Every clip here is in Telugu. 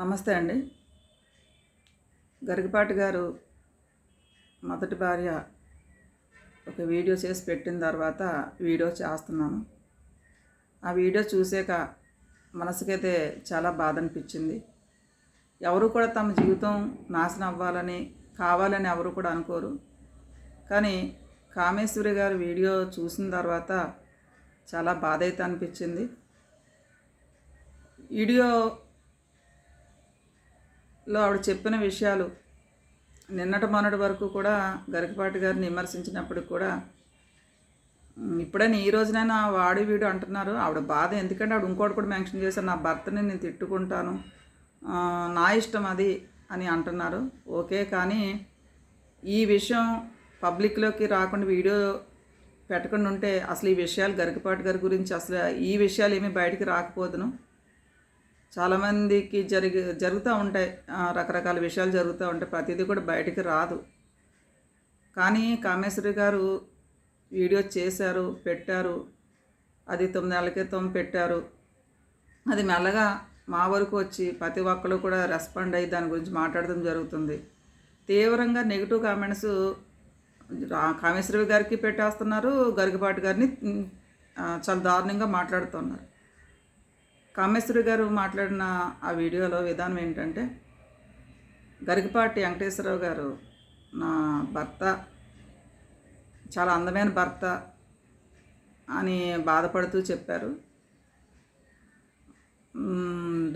నమస్తే అండి. గరికపాటి గారు మొదటి భార్య ఒక వీడియో చేసి పెట్టిన తర్వాత వీడియో చేస్తున్నాను. ఆ వీడియో చూసాక మనసుకైతే చాలా బాధ అనిపించింది. ఎవరు కూడా తమ జీవితం నాశనం అవ్వాలని కావాలని ఎవరు కూడా అనుకోరు. కానీ కామేశ్వరి గారు వీడియో చూసిన తర్వాత చాలా బాధ అయితే అనిపించింది. వీడియో లో ఆవిడ చెప్పిన విషయాలు నిన్నటి మొన్నటి వరకు కూడా గరికపాటి గారిని విమర్శించినప్పుడు కూడా "ఉమ్, ఇప్పుడైనా ఈ రోజునైనా వాడి వీడు అంటున్నారు. ఆవిడ బాధ. ఎందుకంటే ఆవిడ ఇంకోటి కూడా మెన్షన్ చేశారు. నా భర్తని నేను తిట్టుకుంటాను. నా ఇష్టం అది అని అంటున్నారు. ఓకే కానీ ఈ విషయం పబ్లిక్లోకి రాకుండా వీడియో పెట్టకుండా ఉంటే అసలు ఈ విషయాలు గరికపాటి గారి గురించి అసలు ఈ విషయాలు ఏమీ బయటికి రాకపోదును. చాలామందికి జరిగి జరుగుతూ ఉంటాయి. రకరకాల విషయాలు జరుగుతూ ఉంటాయి. ప్రతిదీ కూడా బయటికి రాదు. కానీ కామేశ్వరి గారు వీడియో చేశారు పెట్టారు. అది తొమ్మిది నెలల క్రితం పెట్టారు. అది మెల్లగా మా వరకు వచ్చి ప్రతి ఒక్కరు కూడా రెస్పాండ్ అయ్యి దాని గురించి మాట్లాడడం జరుగుతుంది. తీవ్రంగా నెగిటివ్ కామెంట్స్ కామేశ్వరి గారికి పెట్టేస్తున్నారు. గరికపాటి గారిని చాలా దారుణంగా మాట్లాడుతున్నారు. కామేశ్వరి గారు మాట్లాడిన ఆ వీడియోలో విధానం ఏంటంటే గరికపాటి వెంకటేశ్వరరావు గారు నా భర్త చాలా అందమైన భర్త అని బాధపడుతూ చెప్పారు.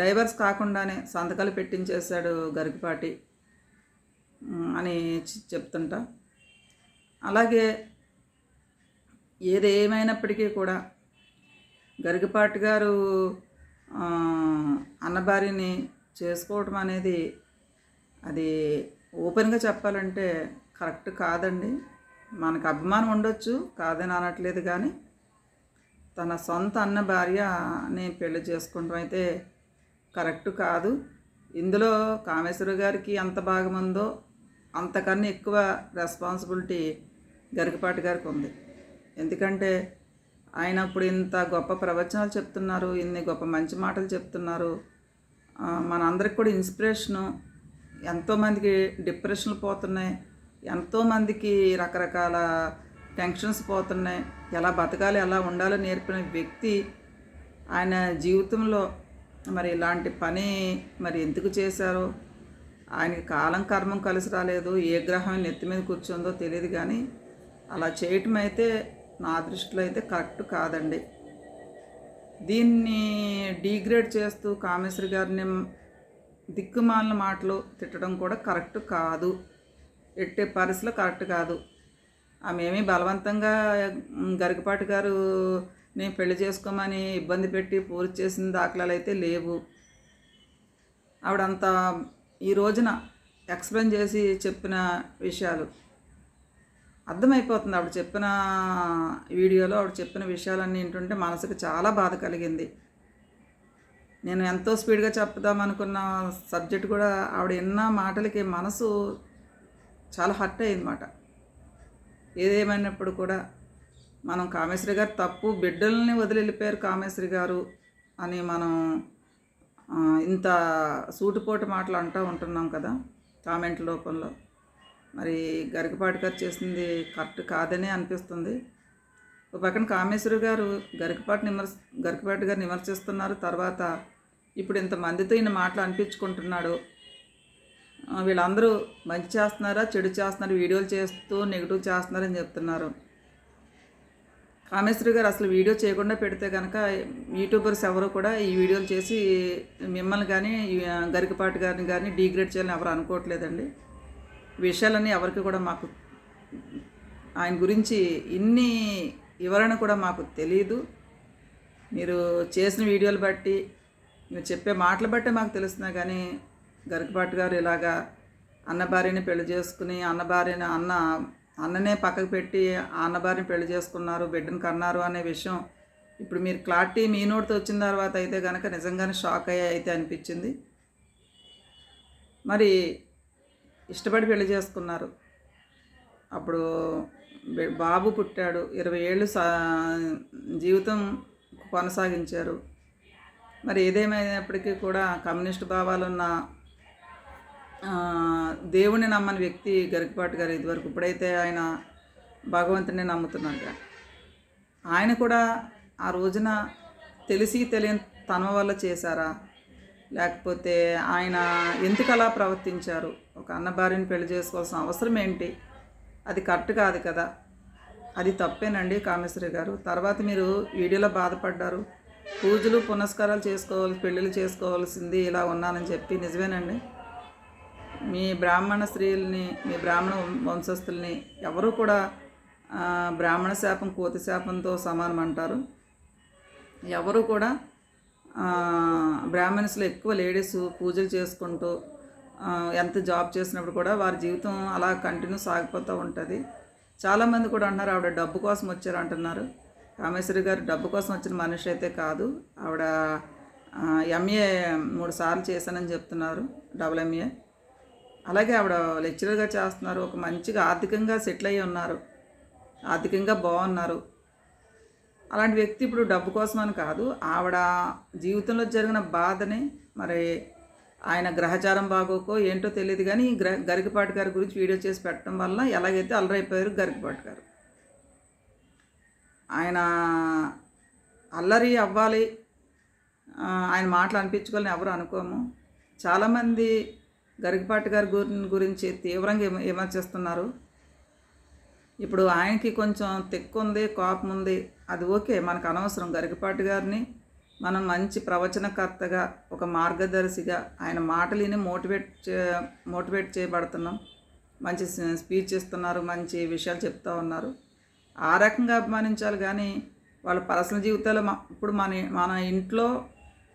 డైవర్స్ కాకుండానే సంతకాలు పెట్టించేశాడు గరికపాటి అని చెప్తుంటా. అలాగే ఏది ఏమైనప్పటికీ కూడా గరికపాటి గారు అన్నభార్యని చేసుకోవటం అనేది అది ఓపెన్గా చెప్పాలంటే కరెక్ట్ కాదండి. మనకు అభిమానం ఉండొచ్చు కాదని అనట్లేదు కానీ తన సొంత అన్న భార్యని పెళ్ళి చేసుకోవడం అయితే కరెక్ట్ కాదు. ఇందులో కామేశ్వర గారికి ఎంత భాగం ఉందో అంతకన్నా ఎక్కువ రెస్పాన్సిబిలిటీ గరికపాటి గారికి ఉంది. ఎందుకంటే ఆయన ఇప్పుడు ఇంత గొప్ప ప్రవచనాలు చెప్తున్నారు ఇన్ని గొప్ప మంచి మాటలు చెప్తున్నారు. మనందరికి కూడా ఇన్స్పిరేషను. ఎంతోమందికి డిప్రెషన్లు పోతున్నాయి. ఎంతోమందికి రకరకాల టెన్షన్స్ పోతున్నాయి. ఎలా బతకాలి ఎలా ఉండాలో నేర్పిన వ్యక్తి ఆయన జీవితంలో మరి ఇలాంటి పని మరి ఎందుకు చేశారో? ఆయనకి కాలం కర్మం కలిసి రాలేదు. ఏ గ్రహం నెత్తి మీద కూర్చుందో తెలియదు కానీ అలా చేయటం అయితే నా దృష్టిలో అయితే కరెక్ట్ కాదండి. దీన్ని డీగ్రేడ్ చేస్తూ కామేశ్వరి గారిని దిక్కుమాలిన మాటలు తిట్టడం కూడా కరెక్ట్ కాదు. ఎట్టే పరిస్థితిలో కరెక్ట్ కాదు. ఆమెమీ బలవంతంగా గరికపాటి గారు నేను పెళ్ళి చేసుకోమని ఇబ్బంది పెట్టి పూర్తి చేసిన దాఖలాలు అయితే లేవు. ఆవిడంత ఈ రోజున ఎక్స్ప్లెయిన్ చేసి చెప్పిన విషయాలు. అర్థమైపోతుంది. ఆవిడ చెప్పిన వీడియోలో ఆవిడ చెప్పిన విషయాలన్నీ ఏంటంటే మనసుకు చాలా బాధ కలిగింది. నేను ఎంతో స్పీడ్గా చెప్దాం అనుకున్న సబ్జెక్ట్ కూడా ఆవిడ విన్న మాటలకి మనసు చాలా హర్ట్ అయిందన్నమాట. ఏదేమైనప్పుడు కూడా మనం కామేశ్వరి గారు తప్పు బిడ్డల్ని వదిలి వెళ్ళిపోయారు కామేశ్వరి గారు అని మనం ఇంత సూటిపోటు మాటలు అంటూ ఉంటున్నాం కదా కామెంట్ రూపంలో మరి గరికపాటి గారు చేసింది కరెక్ట్ కాదనే అనిపిస్తుంది. ఒక పక్కన కామేశ్వరి గారు గరికపాటి నిమర్ గరికపాటి గారు విమర్శిస్తున్నారు. తర్వాత ఇప్పుడు ఇంతమందితో ఈయన మాటలు అనిపించుకుంటున్నాడు. వీళ్ళందరూ మంచి చేస్తున్నారా చెడు చేస్తున్నారు వీడియోలు చేస్తూ నెగిటివ్ చేస్తున్నారని చెప్తున్నారు. కామేశ్వరి గారు అసలు వీడియో చేయకుండా పెడితే కనుక యూట్యూబర్స్ ఎవరు కూడా ఈ వీడియోలు చేసి మిమ్మల్ని కానీ గరికపాటి గారిని కానీ డీగ్రేడ్ చేయాలని ఎవరు అనుకోవట్లేదండి. విషయాలన్నీ ఎవరికి కూడా మాకు ఆయన గురించి ఇన్ని వివరణ కూడా మాకు తెలియదు మీరు చేసిన వీడియోలు బట్టి మీరు చెప్పే మాటలు బట్టే మాకు తెలుస్తున్నాయి. కానీ గరికపాటి గారు ఇలాగా అన్న భార్యని పెళ్ళి చేసుకుని అన్న భార్యని అన్న అన్ననే పక్కకు పెట్టి ఆ అన్న భార్యని పెళ్ళి చేసుకున్నారు బిడ్డను కన్నారు అనే విషయం ఇప్పుడు మీరు క్లారిటీ మీ నోటితో వచ్చిన తర్వాత అయితే కనుక నిజంగానే షాక్ అయ్యే అయితే అనిపించింది. మరి ఇష్టపడి పెళ్ళి చేసుకున్నారు. అప్పుడు బాబు పుట్టాడు. ఇరవై ఏళ్ళు సా జీవితం కొనసాగించారు. మరి ఏదేమైనప్పటికీ కూడా కమ్యూనిస్ట్ భావాలున్న దేవుని దేవుణ్ణి నమ్మని వ్యక్తి గరికపాటి గారు ఇదివరకు. ఇప్పుడైతే ఆయన భగవంతుని నమ్ముతున్నాడు ఆయన కూడా ఆ రోజున తెలిసి తెలియని తన వల్ల చేశారా? లేకపోతే ఆయన ఎందుకు అలా ప్రవర్తించారు? ఒక అన్న పెళ్ళి చేసుకోవాల్సిన అవసరం ఏంటి? అది కరెక్ట్ కాదు కదా? అది తప్పేనండి కామేశ్వరి గారు. తర్వాత మీరు వీడియోలో బాధపడ్డారు. పూజలు పునస్కారాలు చేసుకోవాలి పెళ్ళిళ్ళు చేసుకోవాల్సింది ఇలా ఉన్నానని చెప్పి నిజమేనండి. మీ బ్రాహ్మణ స్త్రీలని మీ బ్రాహ్మణ వంశస్థుల్ని ఎవరు కూడా బ్రాహ్మణ శాపం కోతి శాపంతో సమానం అంటారు. ఎవరు కూడా బ్రాహ్మణ్స్లో ఎక్కువ లేడీస్ పూజలు చేసుకుంటూ ఎంత జాబ్ చేసినప్పుడు కూడా వారి జీవితం అలా కంటిన్యూ సాగిపోతూ ఉంటుంది. చాలామంది కూడా అంటున్నారు ఆవిడ డబ్బు కోసం వచ్చారు అంటున్నారు. రామేశ్వరి గారు డబ్బు కోసం వచ్చిన మనిషి అయితే కాదు. ఆవిడ ఎంఏ మూడు సార్లు చేశానని చెప్తున్నారు డబుల్ ఎంఏ అలాగే ఆవిడ లెక్చరర్గా చేస్తున్నారు. ఒక మంచిగా ఆర్థికంగా సెటిల్ అయ్యి ఉన్నారు. ఆర్థికంగా బాగున్నారు. అలాంటి వ్యక్తి ఇప్పుడు డబ్బు కోసం అని కాదు. ఆవిడ జీవితంలో జరిగిన బాధని మరి ఆయన గ్రహచారం బాగోకో ఏంటో తెలియదు కానీ ఈ గ్ర గరికపాటి గారి గురించి వీడియో చేసి పెట్టడం వల్ల ఎలాగైతే అల్లరైపోయారు గరికపాటి గారు. ఆయన అల్లరి అవ్వాలి. ఆయన మాటలు అనిపించుకోవాలని ఎవరు అనుకోము. చాలామంది గరికపాటి గారి గురించి తీవ్రంగా విమర్శిస్తున్నారు. ఇప్పుడు ఆయనకి కొంచెం తెక్కు ఉంది కోపం ఉంది. అది ఓకే మనకు అనవసరం గరికపాటి గారిని. మనం మంచి ప్రవచనకర్తగా ఒక మార్గదర్శిగా ఆయన మాటలని మోటివేట్ చే మోటివేట్ చేయబడుతున్నాం. మంచి స్పీచ్ ఇస్తున్నారు మంచి విషయాలు చెప్తా ఉన్నారు. ఆ రకంగా అభిమానించాలి కానీ వాళ్ళ పర్సనల్ జీవితాలు ఇప్పుడు మన మన ఇంట్లో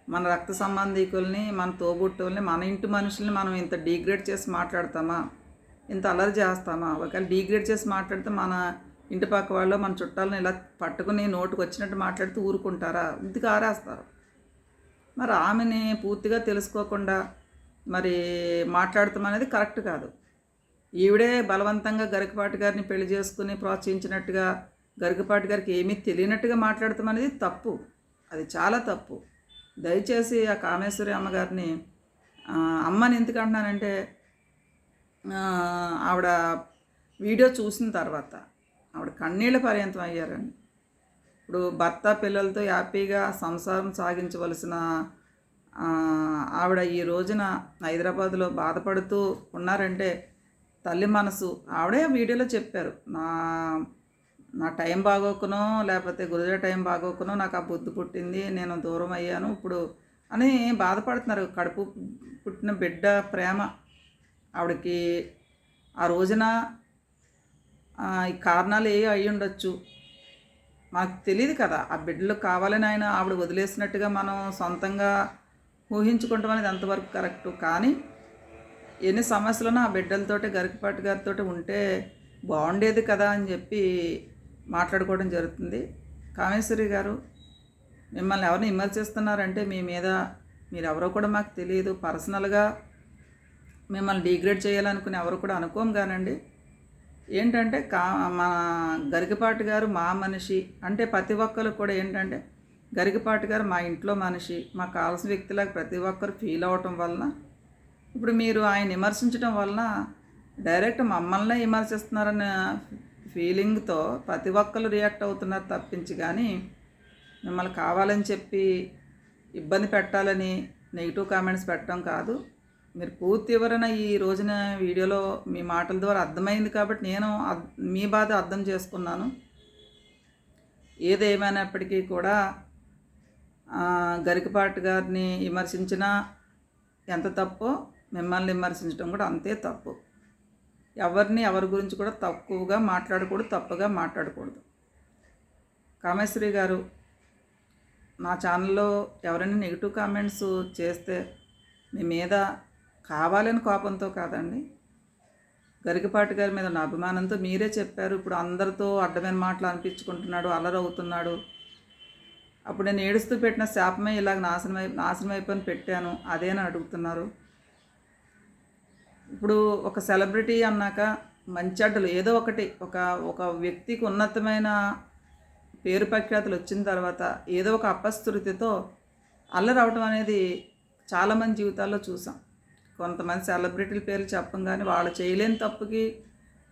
మన రక్త సంబంధికుల్ని మన తోబుట్టుల్ని మన ఇంటి మనుషుల్ని మనం ఇంత డీగ్రేడ్ చేసి మాట్లాడతామా? ఇంత అల్లరి చేస్తామా? ఒకవేళ డీగ్రేడ్ చేసి మాట్లాడితే మన ఇంటి పక్క వాళ్ళు మన చుట్టాలను ఇలా పట్టుకుని నోటుకు వచ్చినట్టు మాట్లాడుతూ ఊరుకుంటారా? ఇంటికి ఆరేస్తారు మరి ఆమెని పూర్తిగా తెలుసుకోకుండా మరి మాట్లాడతాం అనేది కరెక్ట్ కాదు. ఈవిడే బలవంతంగా గరికపాటి గారిని పెళ్ళి చేసుకుని ప్రోత్సహించినట్టుగా గరికపాటి గారికి ఏమీ తెలియనట్టుగా మాట్లాడతాం అనేది తప్పు. అది చాలా తప్పు. దయచేసి ఆ కామేశ్వరి అమ్మగారిని అమ్మని ఎందుకు అంటున్నానంటే ఆవిడ వీడియో చూసిన తర్వాత ఆవిడ కన్నీళ్ళ పర్యంతం అయ్యారండి ఇప్పుడు భర్త పిల్లలతో హ్యాపీగా సంసారం సాగించవలసిన ఆవిడ ఈ రోజున హైదరాబాద్లో బాధపడుతూ ఉన్నారంటే తల్లి మనసు. ఆవిడే వీడియోలో చెప్పారు నా నా టైం బాగోకునో లేకపోతే గురుజ టైం బాగోకునో నాకు ఆ బుద్ధి పుట్టింది నేను దూరం అయ్యాను ఇప్పుడు అని బాధపడుతున్నారు. కడుపు పుట్టిన బిడ్డ ప్రేమ ఆవిడకి ఆ రోజున కారణాలు ఏ అయి ఉండొచ్చు? మాకు తెలియదు కదా. ఆ బిడ్డలు కావాలని ఆయన ఆవిడ వదిలేసినట్టుగా మనం సొంతంగా ఊహించుకుంటాం అనేది ఎంతవరకు కరెక్ట్. కానీ ఎన్ని సమస్యలను ఆ బిడ్డలతోటి గరికపాటి గారితో ఉంటే బాగుండేది కదా అని చెప్పి మాట్లాడుకోవడం జరుగుతుంది. కామేశ్వరి గారు మిమ్మల్ని ఎవరిని విమర్శిస్తున్నారంటే మీ మీద మీరు ఎవరో కూడా మాకు తెలియదు పర్సనల్గా మిమ్మల్ని డిగ్రేడ్ చేయాలనుకుని ఎవరు కూడా అనుకోం కానండి. ఏంటంటే కా మన గరికపాటి గారు మా మనిషి అంటే ప్రతి ఒక్కరు కూడా ఏంటంటే గరికపాటి గారు మా ఇంట్లో మనిషి మాకు కావాల్సిన వ్యక్తిలాగా ప్రతి ఒక్కరు ఫీల్ అవ్వటం వలన ఇప్పుడు మీరు ఆయన విమర్శించడం వలన డైరెక్ట్ మమ్మల్నే విమర్శిస్తున్నారన్న ఫీలింగ్తో ప్రతి ఒక్కరు రియాక్ట్ అవుతున్నారు తప్పించి కానీ మిమ్మల్ని కావాలని చెప్పి ఇబ్బంది పెట్టాలని నెగిటివ్ కామెంట్స్ పెట్టడం కాదు. మీరు పూర్తి వివరణ ఈ రోజున వీడియోలో మీ మాటల ద్వారా అర్థమైంది కాబట్టి నేను మీ బాధ అర్థం చేసుకున్నాను. ఏదేమైనప్పటికీ కూడా గరికపాటి గారిని విమర్శించినా ఎంత తప్పో మిమ్మల్ని విమర్శించడం కూడా అంతే తప్పు. ఎవరిని ఎవరి గురించి కూడా తక్కువగా మాట్లాడకూడదు తప్పుగా మాట్లాడకూడదు. కామేశ్వరి గారు నా ఛానల్లో ఎవరైనా నెగిటివ్ కామెంట్స్ చేస్తే మీ మీద కావాలని కోపంతో కాదండి. గరికపాటి గారి మీద నా అభిమానంతో మీరే చెప్పారు ఇప్పుడు అందరితో అడ్డమైన మాటలు అనిపించుకుంటున్నాడు అల్లరవుతున్నాడు అప్పుడు నేను ఏడుస్తూ పెట్టిన శాపమే ఇలాగ నాశనం అయి నాశనం పెట్టాను అదేనని అడుగుతున్నారు. ఇప్పుడు ఒక సెలబ్రిటీ అన్నాక మంచి అడ్డలు ఏదో ఒకటి ఒక ఒక వ్యక్తికి ఉన్నతమైన పేరు ప్రఖ్యాతులు వచ్చిన తర్వాత ఏదో ఒక అపస్తుతితో అల్లరవటం అనేది చాలామంది జీవితాల్లో చూసాం. కొంతమంది సెలబ్రిటీల పేర్లు చెప్పం కానీ వాళ్ళు చేయలేని తప్పుకి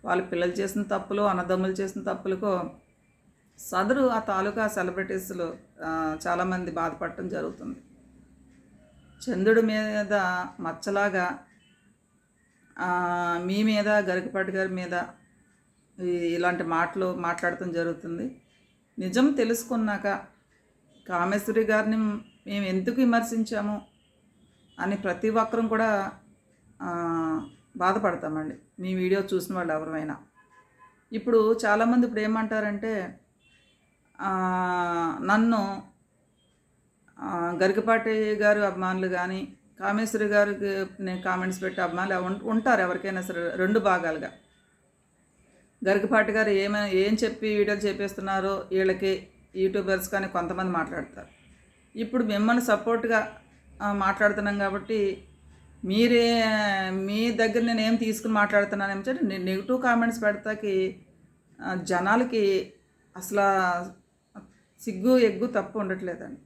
వాళ్ళ పిల్లలు చేసిన తప్పులు అన్నదమ్ములు చేసిన తప్పులకు సదరు ఆ తాలూకా సెలబ్రిటీస్లో చాలామంది బాధపడటం జరుగుతుంది. చంద్రుడి మీద మచ్చలాగా మీ మీద గరికపాటి గారి మీద ఇలాంటి మాటలు మాట్లాడటం జరుగుతుంది. నిజం తెలుసుకున్నాక కామేశ్వరి గారిని మేము ఎందుకు విమర్శించాము? అని ప్రతి ఒక్కరం కూడా బాధపడతామండి. మీ వీడియో చూసిన వాళ్ళు ఎవరైనా ఇప్పుడు చాలామంది ఇప్పుడు ఏమంటారంటే నన్ను గరికపాటి గారు అభిమానులు కానీ కామేశ్వరి గారికి నేను కామెంట్స్ పెట్టి అభిమానులు ఉంటారు ఎవరికైనా సరే రెండు భాగాలుగా. గరికపాటి గారు ఏమైనా ఏం చెప్పి వీడియోలు చేపిస్తున్నారో వీళ్ళకి యూట్యూబర్స్ కానీ కొంతమంది మాట్లాడతారు. ఇప్పుడు మిమ్మల్ని సపోర్ట్గా మాట్లాడుతున్నాం కాబట్టి మీరే మీ దగ్గర నేను ఏం తీసుకుని మాట్లాడుతున్నాను ఏమంటే నెగిటివ్ కామెంట్స్ పెడతాకి జనాలకి అసలు సిగ్గు ఎగ్గు తప్పు ఉండట్లేదండి.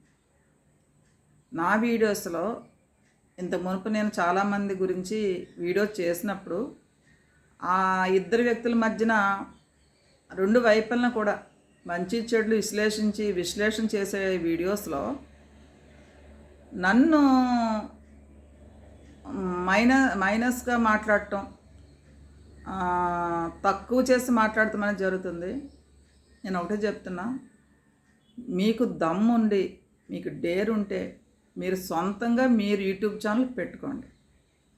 నా వీడియోస్లో ఇంత మునుపు నేను చాలామంది గురించి వీడియోస్ చేసినప్పుడు ఆ ఇద్దరు వ్యక్తుల మధ్యన రెండు వైపులను కూడా మంచి చెడులు విశ్లేషించి విశ్లేషణ చేసే వీడియోస్లో నన్ను మైన మైనస్గా మాట్లాడటం తక్కువ చేసి మాట్లాడటం అనేది జరుగుతుంది. నేను ఒకటే చెప్తున్నా. మీకు దమ్ముండి మీకు డేర్ ఉంటే మీరు సొంతంగా మీరు యూట్యూబ్ ఛానల్ పెట్టుకోండి.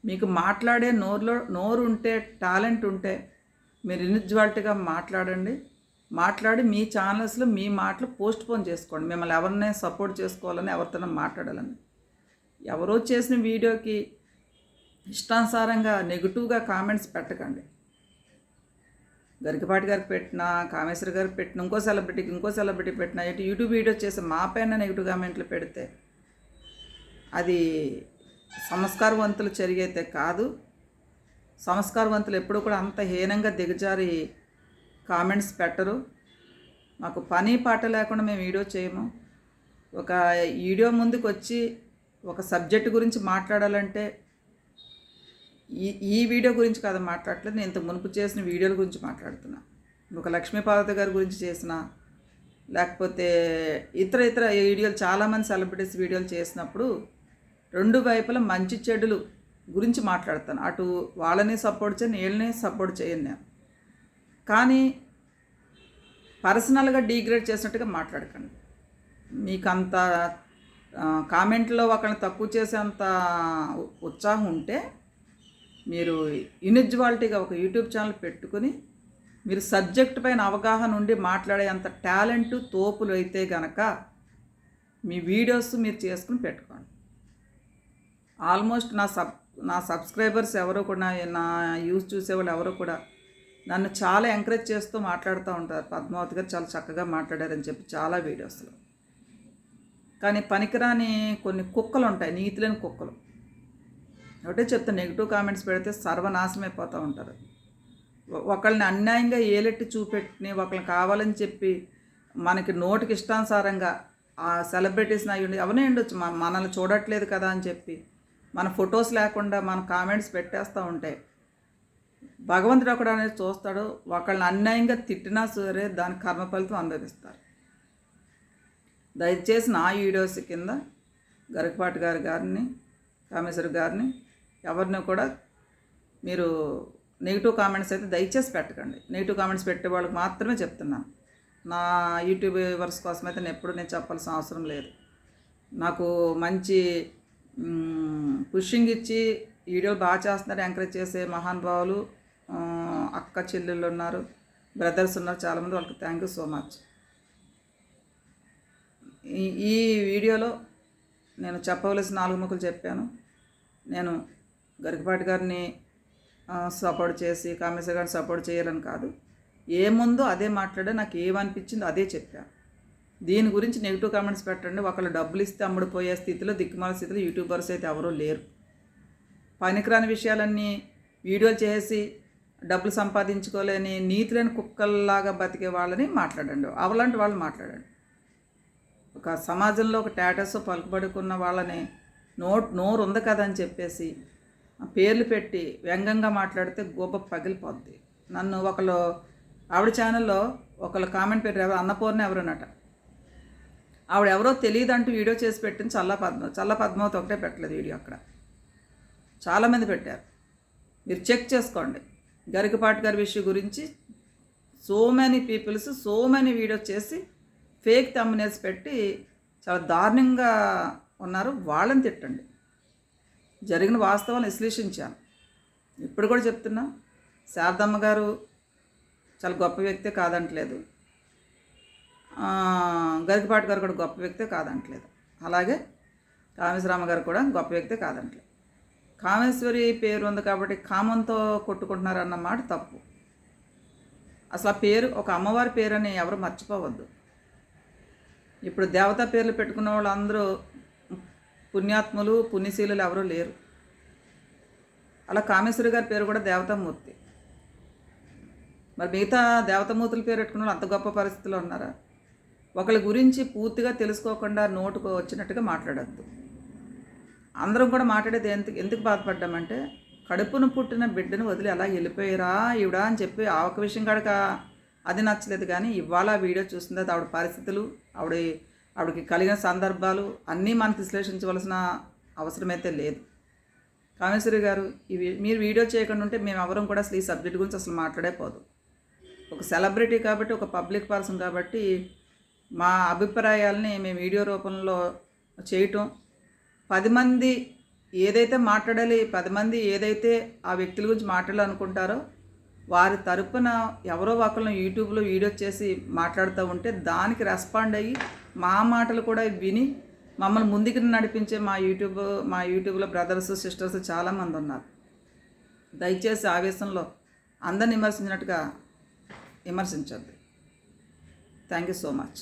మీకు మాట్లాడే నోరులో నోరు ఉంటే టాలెంట్ ఉంటే మీరు ఇన్విజువాలిటీగా మాట్లాడండి. మాట్లాడి మీ ఛానల్స్లో మీ మాటలు పోస్ట్ పోన్ చేసుకోండి. మిమ్మల్ని ఎవరినే సపోర్ట్ చేసుకోవాలని ఎవరితోనో మాట్లాడాలని. ఎవరో చేసిన వీడియోకి ఇష్టానుసారంగా నెగిటివ్గా కామెంట్స్ పెట్టకండి. గరికపాటి గారికి పెట్టినా కామేశ్వర గారికి పెట్టిన ఇంకో సెలబ్రిటీకి ఇంకో సెలబ్రిటీ పెట్టినా ఇటు యూట్యూబ్ వీడియో చేసి మా పైన నెగిటివ్ కామెంట్లు పెడితే అది సంస్కారవంతులు చర్యైతే కాదు. సంస్కారవంతులు ఎప్పుడూ కూడా అంత హీనంగా దిగజారి కామెంట్స్ పెట్టరు. మాకు పని పాట లేకుండా మేము వీడియో చేయము. ఒక వీడియో ముందుకు వచ్చి ఒక సబ్జెక్ట్ గురించి మాట్లాడాలంటే ఈ ఈ వీడియో గురించి కాదు మాట్లాడట్లేదు. నేను ఇంత మునుపు చేసిన వీడియోల గురించి మాట్లాడుతున్నా. ఒక లక్ష్మీపార్వతి గారి గురించి చేసిన లేకపోతే ఇతర ఇతర వీడియోలు చాలామంది సెలబ్రిటీస్ వీడియోలు చేసినప్పుడు రెండు వైపుల మంచి చెడులు గురించి మాట్లాడతాను. అటు వాళ్ళని సపోర్ట్ చేయను వీళ్ళని సపోర్ట్ చేయను నేను. కానీ పర్సనల్గా డీగ్రేడ్ చేసినట్టుగా మాట్లాడకండి. మీకు అంత కామెంట్లో ఒకరిని తక్కువ చేసేంత ఉత్సాహం ఉంటే మీరు ఇనిజివాలిటీగా ఒక యూట్యూబ్ ఛానల్ పెట్టుకుని మీరు సబ్జెక్ట్ పైన అవగాహన ఉండి మాట్లాడే అంత టాలెంట్ తోపులు అయితే గనక మీ వీడియోస్ మీరు చేసుకుని పెట్టుకోండి. ఆల్మోస్ట్ నా సబ్ నా సబ్స్క్రైబర్స్ ఎవరో కూడా నా- నా యూస్ చూసేవాళ్ళు ఎవరో కూడా నన్ను చాలా ఎంకరేజ్ చేస్తూ మాట్లాడుతూ ఉంటారు. పద్మావతి గారు చాలా చక్కగా మాట్లాడారని చెప్పి చాలా వీడియోస్లో కానీ పనికిరాని కొన్ని కుక్కలు ఉంటాయి. నీతి లేని కుక్కలు. ఒకటే చెప్తా నెగిటివ్ కామెంట్స్ పెడితే సర్వనాశనం అయిపోతూ ఉంటారు. ఒకళ్ళని అన్యాయంగా ఏలెట్టి చూపెట్టి ఒకళ్ళని కావాలని చెప్పి మనకి నోటికి ఇష్టానుసారంగా ఆ సెలబ్రిటీస్ అయ్యి అవనే ఉండొచ్చు. మనల్ని చూడట్లేదు కదా అని చెప్పి మన ఫొటోస్ లేకుండా మన కామెంట్స్ పెట్టేస్తూ ఉంటాయి భగవంతుడు ఒకడు అనేది చూస్తాడు ఒకళ్ళని అన్యాయంగా తిట్టినా సరే దాని కర్మ ఫలితం అనుభవిస్తారు దయచేసి నా వీడియోస్ కింద గరికపాటి గారి గారిని కామేశ్వర గారిని ఎవరిని కూడా మీరు నెగిటివ్ కామెంట్స్ అయితే దయచేసి పెట్టకండి. నెగిటివ్ కామెంట్స్ పెట్టే వాళ్ళకి మాత్రమే చెప్తున్నాను. నా యూట్యూబ్ వ్యూవర్స్ కోసం అయితే నేను ఎప్పుడు నేను చెప్పాల్సిన అవసరం లేదు. నాకు మంచి పుషింగ్ ఇచ్చి వీడియోలు బాగా చేస్తున్నారు ఎంకరేజ్ చేసే మహానుభావులు అక్క చెల్లెళ్ళు ఉన్నారు బ్రదర్స్ ఉన్నారు చాలామంది వాళ్ళకి థ్యాంక్ యూ సో మచ్ ఈ ఈ వీడియోలో నేను చెప్పవలసిన నాలుగు ముక్కలు చెప్పాను. నేను గరికపాటి గారిని సపోర్ట్ చేసి కామేశ్వర గారిని సపోర్ట్ చేయాలని కాదు. ఏముందో అదే మాట్లాడే నాకు ఏమనిపించిందో అదే చెప్పాను దీని గురించి నెగిటివ్ కామెంట్స్ పెట్టండి. ఒకళ్ళు డబ్బులు ఇస్తే అమ్ముడుపోయే స్థితిలో దిక్కుమాల స్థితిలో యూట్యూబర్స్ అయితే ఎవరూ లేరు. పనికిరాని విషయాలన్నీ వీడియోలు చేసి డబ్బులు సంపాదించుకోలేని నీతులేని కుక్కల్లాగా బతికే వాళ్ళని మాట్లాడండి. అవలాంటి వాళ్ళు మాట్లాడండి. ఒక సమాజంలో ఒక టాటస్ పలుకుబడుకున్న వాళ్ళని నోట్ నోరు ఉంది కదా అని చెప్పేసి పేర్లు పెట్టి వ్యంగ్యంగా మాట్లాడితే గోప పగిలిపోద్ది. నన్ను ఒకళ్ళు ఆవిడ ఛానల్లో ఒకళ్ళు కామెంట్ పెట్టారు. ఎవరు అన్నపూర్ణ ఎవరనట ఆవిడ ఎవరో తెలియదు అంటూ వీడియో చేసి పెట్టింది చల్ల పద్మ చల్ల పద్మావతి ఒకటే పెట్టలేదు వీడియో అక్కడ. చాలామంది పెట్టారు. మీరు చెక్ చేసుకోండి. గరికపాటి గారి విషయం గురించి so many peoples so many videos చేసి ఫేక్ తమ్మునేసి పెట్టి చాలా దారుణంగా ఉన్నారు. వాళ్ళని తిట్టండి. జరిగిన వాస్తవాలను విశ్లేషించాను ఇప్పుడు కూడా చెప్తున్నా శారదమ్మ గారు చాలా గొప్ప వ్యక్తే కాదంటలేదు. గరికపాటి గారు కూడా గొప్ప వ్యక్తే కాదంటలేదు. అలాగే కామేశ్వరమ్మ గారు కూడా గొప్ప వ్యక్తే కాదంటలేదు. కామేశ్వరి పేరు ఉంది కాబట్టి కామంతో కొట్టుకుంటున్నారు అన్నమాట తప్పు. అసలు ఆ పేరు ఒక అమ్మవారి పేరు అని ఎవరు మర్చిపోవద్దు. ఇప్పుడు దేవతా పేర్లు పెట్టుకున్న వాళ్ళందరూ పుణ్యాత్ములు పుణ్యశీలులు ఎవరూ లేరు. అలా కామేశ్వరి గారి పేరు కూడా దేవతామూర్తి. మరి మిగతా దేవతామూర్తుల పేరు పెట్టుకున్న వాళ్ళు అంత గొప్ప పరిస్థితిలో ఉన్నారా? ఒకళ్ళ గురించి పూర్తిగా తెలుసుకోకుండా నోటుకు వచ్చినట్టుగా మాట్లాడద్దు. అందరం కూడా మాట్లాడేది ఎందుకు ఎందుకు బాధపడ్డామంటే కడుపును పుట్టిన బిడ్డను వదిలి అలా వెళ్ళిపోయారా ఈవిడ అని చెప్పి ఆ ఒక విషయం కాడక అది నచ్చలేదు. కానీ ఇవాళ వీడియో చూసిన తర్వాత ఆవిడ పరిస్థితులు ఆవిడ ఆవిడకి కలిగిన సందర్భాలు అన్నీ మనకు విశ్లేషించవలసిన అవసరమైతే లేదు. కామేశ్వరి గారు ఇవి మీరు వీడియో చేయకుండా ఉంటే మేము ఎవరం కూడా అసలు ఈ సబ్జెక్ట్ గురించి అసలు మాట్లాడే పోదు. ఒక సెలబ్రిటీ కాబట్టి ఒక పబ్లిక్ పర్సన్ కాబట్టి మా అభిప్రాయాలని మేము వీడియో రూపంలో చేయటం పది మంది ఏదైతే మాట్లాడాలి పది మంది ఏదైతే ఆ వ్యక్తుల గురించి మాట్లాడాలనుకుంటారో వారి తరపున ఎవరో ఒకరిని యూట్యూబ్లో వీడియో చేసి మాట్లాడుతూ ఉంటే దానికి రెస్పాండ్ అయ్యి మా మాటలు కూడా విని మమ్మల్ని ముందుకు నడిపించే మా యూట్యూబ్ మా యూట్యూబ్లో బ్రదర్స్ సిస్టర్స్ చాలామంది ఉన్నారు. దయచేసి ఆవేశంలో అందరిని విమర్శించినట్టుగా విమర్శించద్దు. Thank you so much